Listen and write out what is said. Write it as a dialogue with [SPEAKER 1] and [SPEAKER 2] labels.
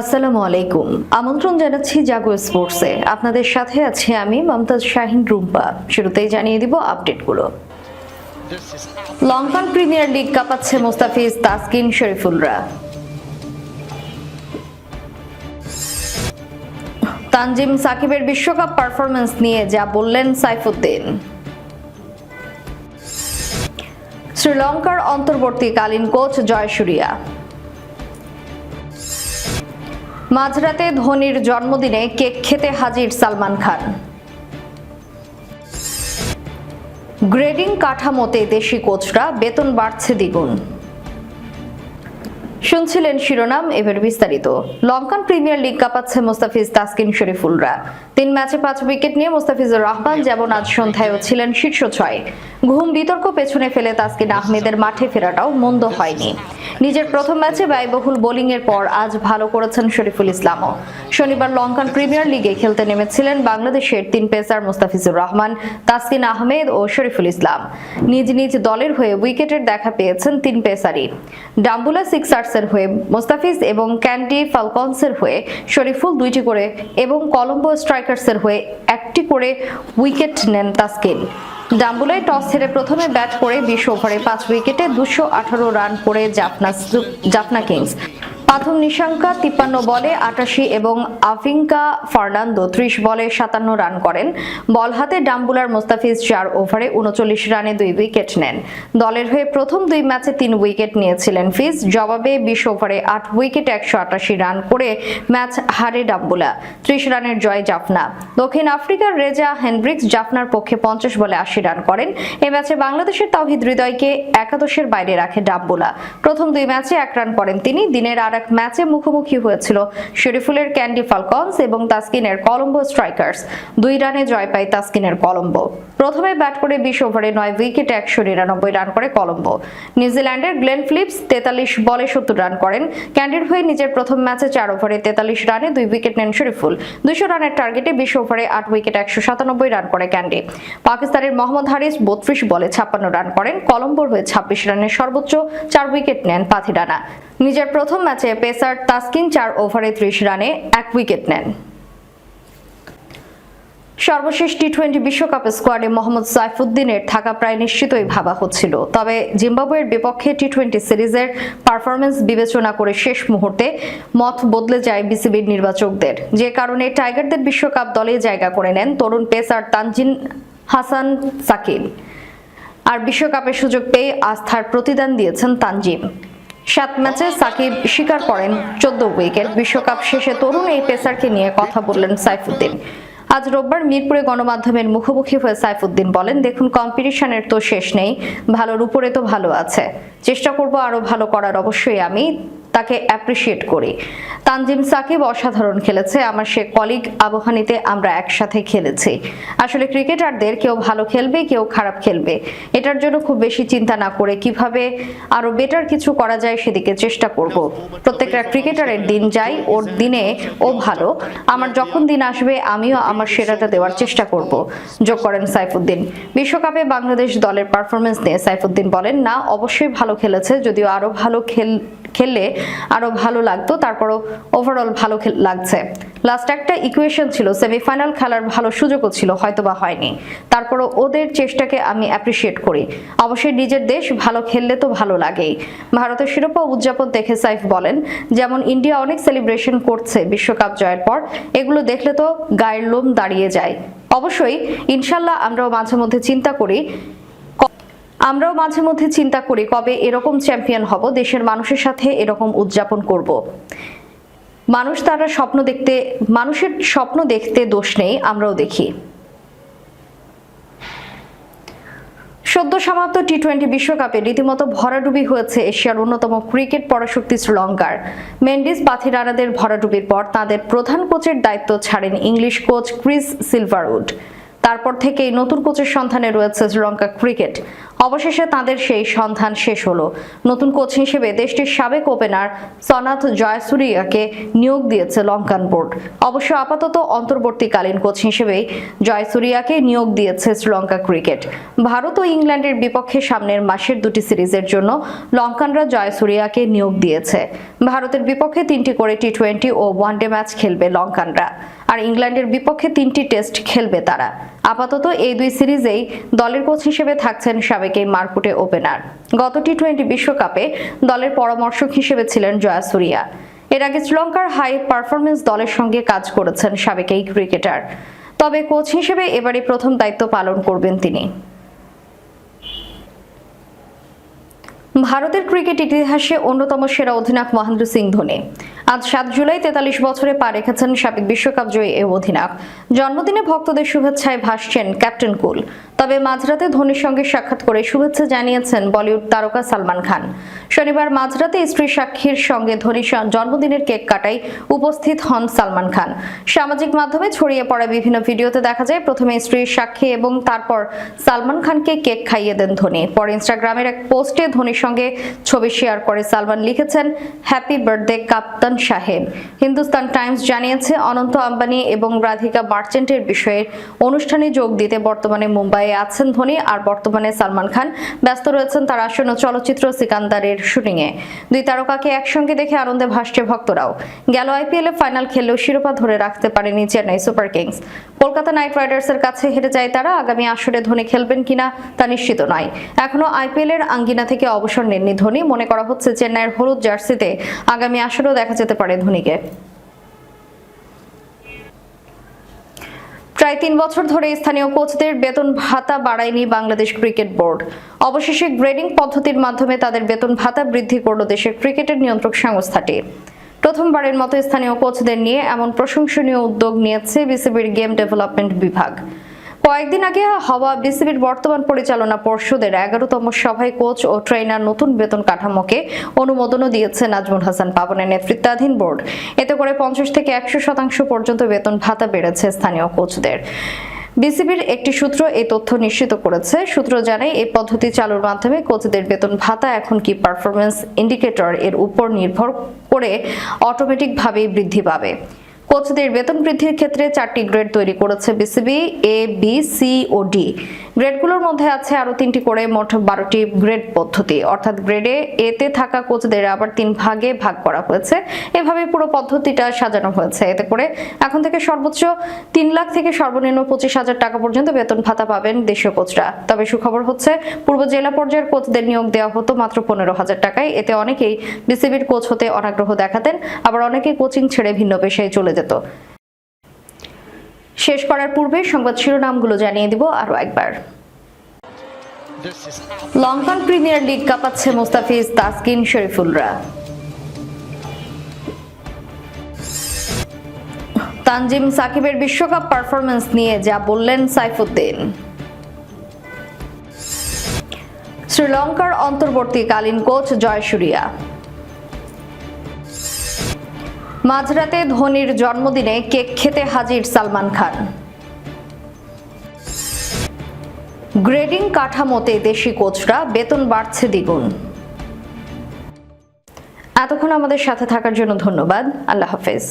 [SPEAKER 1] আসসালামু আলাইকুম। আমন্ত্রণ জানাচ্ছি জাগো স্পোর্টসে। আপনাদের সাথে আছি আমি মমতাজ শাহিন রুম্পা। শুরুতেই জানিয়ে দিব আপডেটগুলো। লঙ্কান প্রিমিয়ার লিগ কাঁপাচ্ছে মোস্তাফিজ তাসকিন শরীফুলরা। তানজিম সাকিবের বিশ্বকাপ পারফরমেন্স নিয়ে যা বললেন সাইফুদ্দিন। শ্রীলঙ্কার অন্তর্বর্তীকালীন কোচ জয়সুরিয়া। মাঝরাতে ধোনির জন্মদিনে কেক খেতে হাজির সালমান খান। গ্রেডিং কাঠামোতে দেশি কোচরা বেতন বাড়ছে দ্বিগুণ। শুনছিলেন শিরোনাম, এবার বিস্তারিত। লঙ্কান প্রিমিয়ার লিগ কাঁপাচ্ছে মোস্তাফিজ তাসকিন শরীফুলরা। তিন ম্যাচে পাঁচ উইকেট নিয়ে মোস্তাফিজুর রহমান যেমন আজ সন্ধ্যায়ও ছিলেন শীর্ষ ছয় ঘুম বিতর্ক পেছনে ফেলে তাসকিন আহমেদের মাঠে ফেরাটাও মন্দ হয়নি। নিজের প্রথম ম্যাচে ব্যয়বহুল বোলিং এর পর আজ ভালো করেছেন শরীফুল ইসলামও। শনিবার লঙ্কান প্রিমিয়ার লিগে খেলতে নেমেছিলেন বাংলাদেশের তিন পেসার মোস্তাফিজুর রহমান, তাসকিন আহমেদ ও শরীফুল ইসলাম। নিজ নিজ দলের হয়ে উইকেটের দেখা পেয়েছেন তিন পেসারই। ডাম্বুলা সিক্সার্সের হয়ে, মোস্তাফিজ এবং ক্যান্ডি ফালকনসের হয়ে, শরীফুল দুইটি করে এবং কলম্বো স্ট্রাইকার্সের হয়ে একটি করে উইকেট নেন তাসকিন। ডাম্বুলে টস হেরে প্রথমে ব্যাট করে বিশ ওভারে পাঁচ উইকেটে দুশো রান করে জাফনা জাফনা কিংস। প্রথম নিশাঙ্কা তিপ্পান্ন বলে আটাশি এবং আফিঙ্কা ফার্নান্দো ত্রিশ বলে সাতান্ন রান করেন। বল হাতে ডাম্বুলার মোস্তাফিজ চার ওভারে উনচল্লিশ রানে দুই উইকেট নেন। দলের হয়ে প্রথম দুই ম্যাচে তিন উইকেট নিয়েছিলেন ফিজ। জবাবে বিশ ওভারে আট উইকেট একশো আটাশি রান করে ম্যাচ হারে ডাম্বুলা। ত্রিশ রানের জয় জাফনা। দক্ষিণ আফ্রিকার রেজা হেনব্রিক্স জাফনার পক্ষে পঞ্চাশ বলে আশি রান করেন। এ ম্যাচে বাংলাদেশের তাওহিদ হৃদয়কে একাদশের বাইরে রাখে ডাম্বুলা। প্রথম দুই ম্যাচে এক রান করেন তিনি। দিনের আর এক ম্যাচে মুখোমুখি হয়েছিল শরীফুলের ক্যান্ডি ফালকনস এবং তাসকিনের কলম্বো স্ট্রাইকার্স। দুই রানে জয় পায় তাসকিনের কলম্বো। প্রথমে ব্যাট করে বিশ ওভারে নয় উইকেটে, একশো নিরানব্বই রান করে কলম্বো। নিউজিল্যান্ডের গ্লেন ফিলিপস তেতাল্লিশ বলে সত্তর রান করেন। ক্যান্ডির হয়ে নিজের প্রথম ম্যাচে চার ওভারে তেতাল্লিশ রানে দুই উইকেট নেন শরীফুল। দুইশো রানের টার্গেটে বিশ ওভারে আট উইকেট, একশো সাতানব্বই রান করে ক্যান্ডি। পাকিস্তানের মোহাম্মদ হারিস বত্রিশ বলে ছাপ্পান্ন রান করেন। কলম্বোর হয়ে ছাব্বিশ রানের সর্বোচ্চ চার উইকেট নেন পাথিডানা। নিজের প্রথম ম্যাচে পেসার তাসকিন চার ওভারে ত্রিশ রানে এক উইকেট নেন। সর্বশেষ টি টোয়েন্টি বিশ্বকাপ স্কোয়াডে মোহাম্মদ সাইফুদ্দিনের থাকা প্রায় নিশ্চিতই ভাবা হচ্ছিল। তবে জিম্বাবুয়ের বিপক্ষে টি টোয়েন্টি সিরিজের পারফরমেন্স বিবেচনা করে শেষ মুহূর্তে মত বদলে যায় বিসিবির নির্বাচকদের। যে কারণে টাইগারদের বিশ্বকাপ দলে জায়গা করে নেন তরুণ পেসার তানজিন হাসান সাকিব। আর বিশ্বকাপের সুযোগ পেয়ে আস্থার প্রতিদান দিয়েছেন তানজিম। সাত ম্যাচে সাকিব স্বীকার করেন চোদ্দ উইকেট। বিশ্বকাপ শেষে তরুণ এই পেসারকে নিয়ে কথা বললেন সাইফুদ্দিন। আজ রোববার মিরপুরে গণমাধ্যমের মুখোমুখি হয়ে সাইফুদ্দিন বলেন, দেখুন কম্পিটিশনের তো শেষ নেই। ভালোর উপরে তো ভালো আছে। চেষ্টা করব আরও ভালো করার। অবশ্যই আমি তাকে অ্যাপ্রিসিয়েট করি। তানজিম সাকিব অসাধারণ খেলেছে। আমার সে কলিগ আবহানিতে আমরা একসাথে খেলেছি। আসলে ক্রিকেটারদের কেউ ভালো খেলবে, কেউ খারাপ খেলবে। এটার জন্য খুব বেশি চিন্তা না করে কীভাবে আরও বেটার কিছু করা যায় সেদিকে চেষ্টা করব। প্রত্যেকটা ক্রিকেটারের দিন যাই ওর দিনে ও ভালো। আমার যখন দিন আসবে, আমিও আমার সেরাটা দেওয়ার চেষ্টা করব। যোগ করেন সাইফুদ্দিন। বিশ্বকাপে বাংলাদেশ দলের পারফরমেন্স নিয়ে সাইফুদ্দিন বলেন, না, অবশ্যই ভালো খেলেছে, যদিও আরও ভালো খেল খেললে আরও ভালো লাগতো, তারপরও ওভারঅল ভালো লাগছে। লাস্ট একটা ইকুয়েশন ছিল সেমিফাইনাল খেলার ভালো সুযোগও ছিল হয়তো বা হয়নি। তারপরও ওদের চেষ্টাকে আমি অ্যাপ্রিসিয়েট করি। অবশ্যই নিজের দেশ ভালো খেললে তো ভালো লাগেই। ভারতের শিরোপা উদযাপন দেখে সাইফ বলেন, যেমন ইন্ডিয়া অনেক সেলিব্রেশন করছে বিশ্বকাপ জয়ের পর, এগুলো দেখলে তো গায়ের লোম দাঁড়িয়ে যায়। অবশ্যই, ইনশাল্লাহ আমরাও মাঝে মধ্যে চিন্তা করি আমরাও মাঝে মধ্যে চিন্তা করি কবে এরকম চ্যাম্পিয়ন হব, দেশের মানুষের সাথে এরকম উদযাপন করব। মানুষ তারা স্বপ্ন দেখতে, মানুষের স্বপ্ন দেখতে দোষ নেই, আমরাও দেখি। সদ্য সমাপ্ত টি টোয়েন্টি বিশ্বকাপে রীতিমতো ভরাডুবি হয়েছে এশিয়ার অন্যতম ক্রিকেট পরাশক্তি শ্রীলঙ্কার। মেন্ডিস পাথিরানাদের ভরাডুবির পর তাদের প্রধান কোচের দায়িত্ব ছাড়েন ইংলিশ কোচ ক্রিস সিলভারউড। তারপর থেকেই নতুন কোচের সন্ধানে রয়েছে শ্রীলঙ্কা ক্রিকেট। অবশেষে তাদের সেই সন্ধান শেষ হলো। নতুন কোচ হিসেবে দেশটির সাবেক ওপেনার সনাথ জয়সুরিয়াকে নিয়োগ দিয়েছে লঙ্কান বোর্ড। অবশ্য আপাতত অন্তর্বর্তীকালীন কোচ হিসেবেই জয়সুরিয়াকে নিয়োগ দিয়েছে শ্রীলঙ্কা ক্রিকেট। ভারত ও ইংল্যান্ডের বিপক্ষে সামনের মাসের দুটি সিরিজের জন্য লঙ্কানরা জয়সুরিয়াকে নিয়োগ দিয়েছে। ভারতের বিপক্ষে তিনটি করে টি টোয়েন্টি ও ওয়ানডে ম্যাচ খেলবে লঙ্কানরা। আর ইংল্যান্ডের বিপক্ষে তিনটি টেস্ট খেলবে তারা। আপাতত এই দুই সিরিজেই দলের কোচ হিসেবে থাকছেন সাবেক এই মারকুটে ওপেনার। গত টি টোয়েন্টি বিশ্বকাপে দলের পরামর্শক হিসেবে ছিলেন জয়াসুরিয়া এর আগে শ্রীলঙ্কার হাই পারফরমেন্স দলের সঙ্গে কাজ করেছেন সাবেক এই ক্রিকেটার। তবে কোচ হিসেবে এবারে প্রথম দায়িত্ব পালন করবেন তিনি। ভারতের ক্রিকেট ইতিহাসে অন্যতম সেরা অধিনায়ক মহেন্দ্র সিং ধোনি। আজ সাত জুলাই তেতাল্লিশ বছরে পা রেখেছেন সাবেক বিশ্বকাপ জয়ী এই অধিনায়ক। জন্মদিনে ভক্তদের শুভেচ্ছায় ভাসছেন ক্যাপ্টেন কুল। তবে মাঝরাতে ধোনির সঙ্গে সাক্ষাৎ করে শুভেচ্ছা জানিয়েছেন বলিউড তারকা সালমান খান। শনিবার মাঝরাতে স্ত্রী সাক্ষীর সঙ্গে ধোনির জন্মদিনের কেক কাটাই উপস্থিত হন সালমান খান। সামাজিক মাধ্যমে ছড়িয়ে পড়া বিভিন্ন ভিডিওতে দেখা যায়, প্রথমে স্ত্রীর সাক্ষী এবং তারপর সালমান খানকে কেক খাইয়ে দেন ধোনি। পরে ইনস্টাগ্রামের এক পোস্টে ধোনির সঙ্গে ছবি শেয়ার করে সালমান লিখেছেন হ্যাপি বার্থডে কাপ্তান সাহেব হিন্দুস্তান টাইমস জানিয়েছে, অনন্ত আম্বানি এবং রাধিকা মার্চেন্টের বিষয়ে অনুষ্ঠানে যোগ দিতে বর্তমানে মুম্বাইয়ে আছেন ধোনি আর বর্তমানে সালমান খান ব্যস্ত রয়েছেন তার আসন্ন চলচ্চিত্র সিকান্দারের শুটিংয়ে। দুই তারকাকে একসঙ্গে দেখে আনন্দে ভাসছে ভক্তরাও। গেল আইপিএল এ ফাইনাল খেললেও শিরোপা ধরে রাখতে পারেনি Chennai super kings. Kolkata knight রাইডার্সের কাছে হেরে যায় তারা, আগামী আসরে ধোনি খেলবেন কিনা তা নিশ্চিত নয়। এখনও আইপিএল এর আঙ্গিনা থেকে অবসর নেননি ধোনি। মনে করা হচ্ছে চেন্নাইয়ের হলুদ জার্সিতে আগামী আসরেও দেখা যেতে পারে ধোনিকে। প্রায় তিন বছর ধরে স্থানীয় কোচদের বেতন ভাতা বাড়ায়নি বাংলাদেশ ক্রিকেট বোর্ড। অবশেষে গ্রেডিং পদ্ধতির মাধ্যমে তাদের বেতন ভাতা বৃদ্ধি করল দেশের ক্রিকেটের নিয়ন্ত্রক সংস্থাটি। প্রথমবারের মতো স্থানীয় কোচদের নিয়ে এমন প্রশংসনীয় উদ্যোগ নিয়েছে বিসিবির গেম ডেভেলপমেন্ট বিভাগ। কয়েকদিন আগে হওয়া বিসিবির বর্তমান পরিচালনা পর্ষদের এগারোতম সভায় কোচ ও ট্রেনার নতুন বেতন কাঠামোকে অনুমোদনও দিয়েছে নাজমুল হাসান পাবনের নেতৃত্বাধীন বোর্ড। এতে করে পঞ্চাশ থেকে একশো শতাংশ পর্যন্ত বেতন ভাতা বেড়েছে স্থানীয় কোচদের। বিসিবির একটি সূত্র এই তথ্য নিশ্চিত করেছে। সূত্র জানায়, এই পদ্ধতি চালুর মাধ্যমে কোচদের বেতন ভাতা এখন কি পারফরমেন্স ইন্ডিকেটর এর উপর নির্ভর করে অটোমেটিকভাবেই বৃদ্ধি পাবে। কোচদের বেতন বৃদ্ধির ক্ষেত্রে চারটি গ্রেড তৈরি করেছে বিসিবি এ বি সি ও ডি। গ্রেডগুলোর মধ্যে আছে আরও তিনটি করে মোট বারোটি গ্রেড পদ্ধতি। অর্থাৎ গ্রেডে এতে থাকা কোচদের আবার তিন ভাগে ভাগ করা হয়েছে। এভাবে পুরো পদ্ধতিটা সাজানো হয়েছে। এতে করে এখন থেকে সর্বোচ্চ তিন লাখ থেকে সর্বনিম্ন পঁচিশ হাজার টাকা পর্যন্ত বেতন ভাতা পাবেন দেশীয় কোচরা। তবে সুখবর হচ্ছে, পূর্ব জেলা পর্যায়ের কোচদের নিয়োগ দেওয়া হতো মাত্র পনেরো হাজার টাকায়। এতে অনেকেই বিসিবির কোচ হতে অনাগ্রহ দেখাতেন, আবার অনেকেই কোচিং ছেড়ে ভিন্ন পেশায় চলে যেত। শেষ করার পূর্বে সংবাদ শিরোনামগুলো জানিয়ে দিব আরও একবার। লঙ্কান প্রিমিয়ার লিগ কাঁপাচ্ছে মোস্তাফিজ, তাসকিন, শরীফুলরা। তানজিম সাকিবের বিশ্বকাপ পারফরমেন্স নিয়ে যা বললেন সাইফুদ্দিন। শ্রীলঙ্কার অন্তর্বর্তীকালীন কোচ জয়সুরিয়া মাঝরাতে ধোনির জন্মদিনে কেক খেতে হাজির সালমান খান। গ্রেডিং কাঠামোতে দেশি কোচরা, বেতন বাড়ছে দ্বিগুণ। এতক্ষণ আমাদের সাথে থাকার জন্য ধন্যবাদ। আল্লাহ হাফেজ।